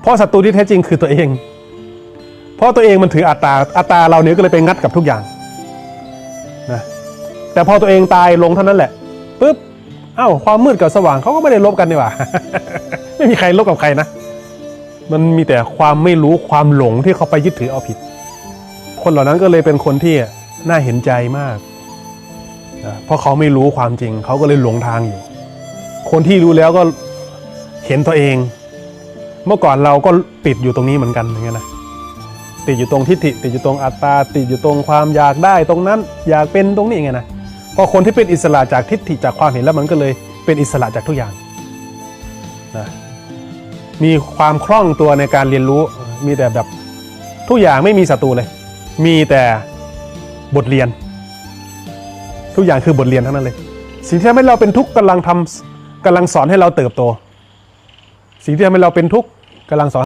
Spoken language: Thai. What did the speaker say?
เพราะศัตรูที่แท้จริงคือตัวเอง เพราะตัวเองมันถืออัตตา อัตตาเราเนี่ยก็เลยไปงัดกับทุกอย่างนะแต่พอตัวเองตายลงเท่านั้นแหละปุ๊บเอ้าความมืดกับสว่างเขาก็ไม่ได้ลบกันนี่หว่าไม่มีใครลบกับใครนะ มันมีแต่ความไม่รู้ความหลงที่เขาไปยึดถือเอาผิด คนเหล่านั้นก็เลยเป็นคนที่น่าเห็นใจมากนะเพราะเขาไม่รู้ความจริงเขาก็เลยหลงทางอยู่ คนที่รู้แล้วก็เห็นตัวเอง มื่อก่อนเราก็ติดอยู่ตรงนี้เหมือนกันอย่างเงี้ยนะติดอยู่ตรงทิฏฐิติดอยู่ตรงอัตตา ติดอยู่ตรงความอยากได้ตรงนั้นอยากเป็นตรงนี้ไงนะพอคนที่เป็นอิสระจากทิฏฐิจากความเห็นแล้วมันก็เลยเป็นอิสระจากทุกอย่างนะมีความคล่องตัวในการเรียนรู้มีแต่แบบทุกอย่างไม่มีศัตรูเลย มีแต่บทเรียน ทุกอย่างคือบทเรียนทั้งนั้นเลย สิ่งที่ทำให้เราเป็นทุกข์กำลังทำกำลังสอนให้เราเติบโต สิ่งที่ทำให้เราเป็นทุกข์ กำลังสอน